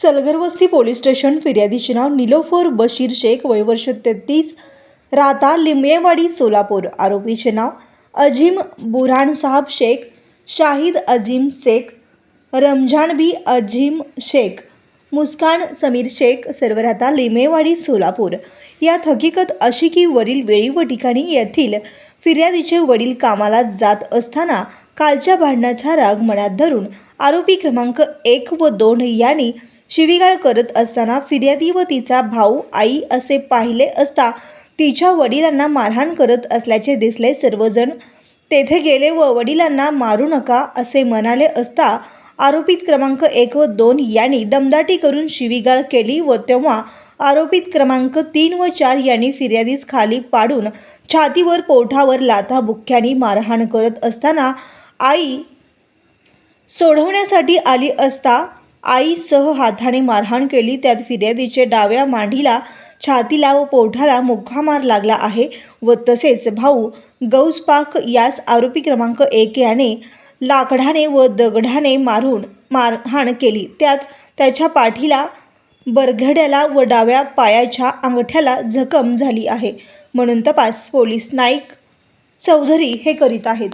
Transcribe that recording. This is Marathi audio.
सलगरवस्ती पोलीस स्टेशन फिर्यादीचे नाव निलोफर बशीर शेख वयवर्ष तेहतीस राहता लिंबेवाडी सोलापूर. आरोपीचे नाव अजिम बुरहान शेख शाहिद अजीम शेख रमजान बी अजिम शेख मुस्कान समीर शेख सर्व राहता लिमेवाडी सोलापूर. यात हकीकत अशी की वरील वेळी व ठिकाणी येथील फिर्यादीचे वडील कामाला जात असताना कालच्या भांडणाचा राग मनात धरून आरोपी क्रमांक एक व दोन यांनी शिवीगाळ करत असताना फिर्यादी व तिचा भाऊ आई असे पाहिले असता तिच्या वडिलांना मारहाण करत असल्याचे दिसले सर्वजण. तेथे गेले व वडिलांना मारू नका असे म्हणाले असता आरोपित क्रमांक एक व दोन यांनी दमदाटी करून शिवीगाळ केली व तेव्हा आरोपित क्रमांक तीन व चार यांनी फिर्यादीस खाली पाडून छातीवर पोठावर लाथा बुक्क्यांनी मारहाण करत असताना आई सोडवण्यासाठी आली असता आईसह हाताने मारहाण केली. त्यात फिर्यादीचे डाव्या मांडीला छातीला व पोठाला मुक्का मार लागला आहे व तसेच भाऊ गौसपाक यास आरोपी क्रमांक एक याने लाकडाने व दगडाने मारून मारहाण केली. त्यात त्याच्या पाठीला बरघड्याला व डाव्या पायाच्या अंगठ्याला जखम झाली आहे. म्हणून तपास पोलीस नाईक चौधरी हे करीत आहेत.